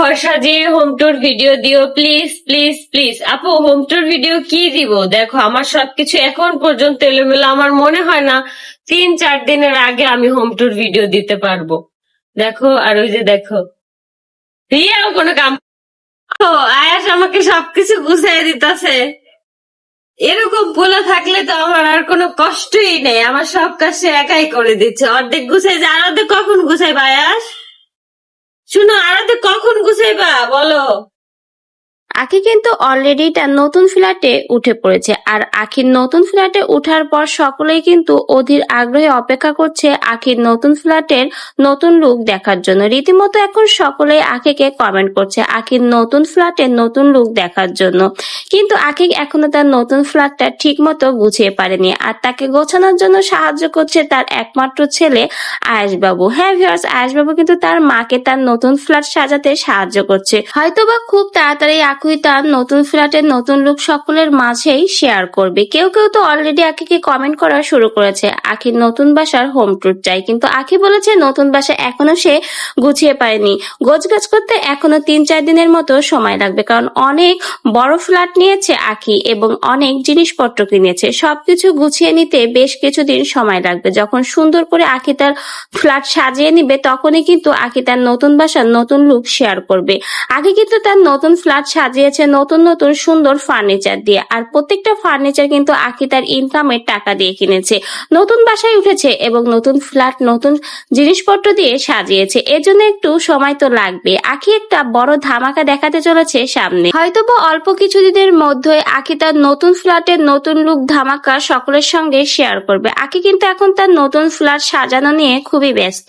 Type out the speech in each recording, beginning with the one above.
ঘর সাজিয়ে home tour video দিও প্লিজ প্লিজ প্লিজ আপু হোম ট্যুর ভিডিও কি দিব? দেখো, আমার সবকিছু এখন পর্যন্ত এলোমেলো, আমার মনে হয় না তিন, চার দিনের আগে আমি হোম ট্যুর ভিডিও দিতে পারব। দেখো, আর ওই যে দেখো রিয়াও কোনো কাম আয়াস আমাকে সবকিছু গুছাই দিতেছে। এরকম পোলা থাকলে তো আমার আর কোনো কষ্টই নেই, আমার সব কাজ সে একাই করে দিচ্ছে। অর্ধেক গুছাই যে আর অর্ধেক কখন গুছাইবা আয়াস? diavolo! আখি কিন্তু অলরেডি তার নতুন ফ্ল্যাটে উঠে পড়েছে। আর আখির নতুন ফ্ল্যাটে উঠার পর সকলেই কিন্তু অধীর আগ্রহে অপেক্ষা করছে আখির নতুন ফ্ল্যাটের নতুন লুক দেখার জন্য। রীতিমতো এখন সকলেই আখিকে কমেন্ট করছে আখির নতুন ফ্ল্যাটের নতুন লুক দেখার জন্য। কিন্তু আখি এখনও তার নতুন ফ্ল্যাটটা ঠিক মতো গুছিয়ে পারেনি। আর তাকে গোছানোর জন্য সাহায্য করছে তার একমাত্র ছেলে আয়েশবাবু। হ্যাঁ ভিউয়ার্স আয়েশবাবু কিন্তু তার মাকে তার নতুন ফ্ল্যাট সাজাতে সাহায্য করছে। হয়তোবা খুব তাড়াতাড়ি আকুই তার নতুন ফ্ল্যাটের নতুন লুক সকলের মাঝেই শেয়ার করবে। কেউ কেউ তো অলরেডি আখিকে কমেন্ট করা শুরু করেছে। আখির নতুন বাসার হোম ট্যুর চাই, কিন্তু আখি বলেছে নতুন বাসা এখনও সে গুছিয়ে পারেনি গোছগাছ করতে এখনও তিন চার দিনের মতো সময় লাগবে, কারণ অনেক বড় ফ্ল্যাট নিয়েছে আখি এবং অনেক জিনিসপত্র কিনেছে। সবকিছু গুছিয়ে নিতে বেশ কিছুদিন সময় লাগবে। যখন সুন্দর করে আখি তার ফ্ল্যাট সাজিয়ে নিবে, তখনই কিন্তু আখি তার নতুন বাসার নতুন লুক শেয়ার করবে। আগে কিন্তু তার নতুন ফ্ল্যাট সাজিয়েছে নতুন নতুন সুন্দর ফার্নিচার দিয়ে। আর প্রত্যেকটা ফার্নিচার কিন্তু আখি তার ইনকামের টাকা দিয়ে কিনেছে। নতুন বাসায় উঠেছে এবং নতুন ফ্ল্যাট নতুন জিনিসপত্র দিয়ে সাজিয়েছে। এর জন্য একটু সময় তো লাগবে। আখি একটা বড় ধামাকা দেখাতে চলেছে সামনে। হয়তোবা অল্প কিছুদিনের মধ্যে আখি তার নতুন ফ্ল্যাটের নতুন লুক ধামাকা সকলের সঙ্গে শেয়ার করবে। আখি কিন্তু এখন তার নতুন ফ্ল্যাট সাজানো নিয়ে খুবই ব্যস্ত।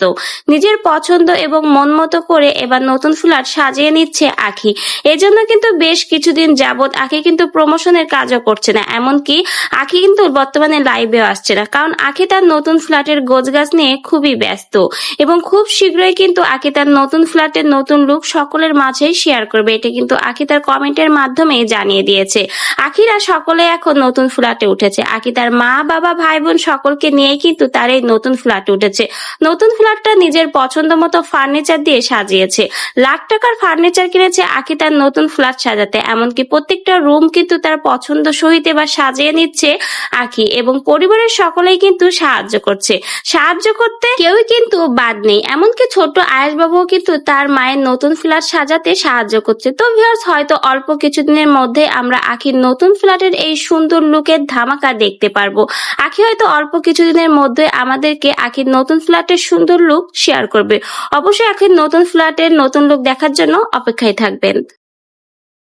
নিজের পছন্দ এবং মন মতো করে এবার নতুন ফ্ল্যাট সাজিয়ে নিচ্ছে আখি এজন্য কিন্তু বেশ কিছুদিন যাবত আখি কিন্তু প্রমোশনের কাজও করছে না। এমনকি আখি কিন্তু বর্তমানে লাইভেও আসছে না। কারণ আখি তার নতুন ফ্ল্যাটের গোছগাছ নিয়ে খুবই ব্যস্ত এবং খুব শীঘ্রই কিন্তু আখি তার নতুন ফ্ল্যাটের নতুন লুক সকলের মাঝেই শেয়ার করবে। এটা কিন্তু আখি তার কমেন্টের মাধ্যমে জানিয়ে দিয়েছে। আখিরা সকলে এখন নতুন ফ্ল্যাটে উঠেছে। আখি তার মা, বাবা ভাই বোন সকলকে নিয়েই কিন্তু তার এই নতুন ফ্ল্যাট উঠেছে। নতুন ফ্ল্যাটটা নিজের পছন্দ মতো ফার্নিচার দিয়ে সাজিয়েছে। লাখ টাকার ফার্নিচার কিনেছে আখি তার নতুন ফ্ল্যাট সাজাতে। এমনকি প্রত্যেকটা রুম কিন্তু তার পছন্দ সহিত এবার সাজিয়ে নিচ্ছে আখি এবং পরিবারের সকলেই কিন্তু সাহায্য করছে। সাহায্য করতে কেউই কিন্তু বাদ নেই। এমনকি ছোট বাবুও কিন্তু তার মায়ের নতুন ফ্ল্যাট সাজাতে সাহায্য করছে। তো ভিউয়ার্স হয়তো অল্প কিছুদিনের মধ্যে আমরা আখির নতুন ফ্ল্যাটের এই সুন্দর লুকের ধামাকা দেখতে পারব। আখি হয়তো অল্প কিছুদিনের মধ্যে আমাদেরকে আখির নতুন ফ্ল্যাটের সুন্দর লুক শেয়ার করবে। অবশ্যই আখির নতুন ফ্ল্যাটের নতুন লুক দেখার জন্য অপেক্ষায় থাকবেন।